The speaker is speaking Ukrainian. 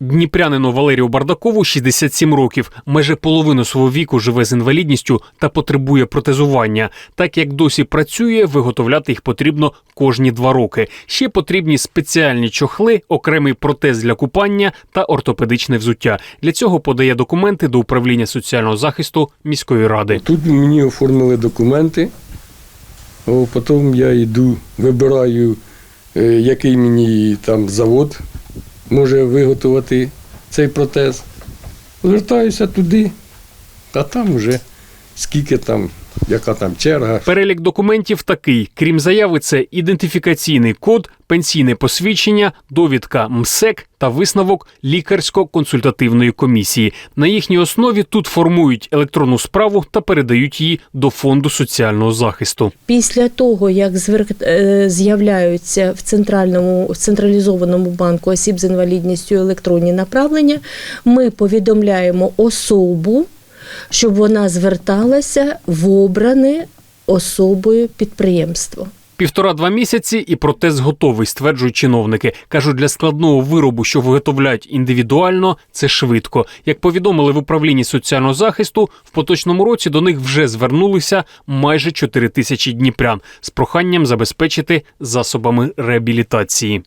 Дніпрянину Валерію Бардакову 67 років. Майже половину свого віку живе з інвалідністю та потребує протезування. Так як досі працює, виготовляти їх потрібно кожні два роки. Ще потрібні спеціальні чохли, окремий протез для купання та ортопедичне взуття. Для цього подає документи до управління соціального захисту міської ради. Тут мені оформили документи, потім я йду, вибираю, е, який мені там завод може виготовити цей протез. Звертаюся туди, а там вже скільки там, яка там черга. Перелік документів такий: крім заяви, це ідентифікаційний код, пенсійне посвідчення, довідка МСЕК та висновок лікарсько-консультативної комісії. На їхній основі тут формують електронну справу та передають її до фонду соціального захисту. Після того, як звер- е, з'являються в центральному в централізованому банку осіб з інвалідністю електронні направлення, ми повідомляємо особу, щоб вона зверталася в обране особою підприємство. Півтора-два місяці і протез готовий, стверджують чиновники. Кажуть, для складного виробу, що виготовляють індивідуально, це швидко. Як повідомили в управлінні соціального захисту, в поточному році до них вже звернулися майже 4 тисячі дніпрян з проханням забезпечити засобами реабілітації.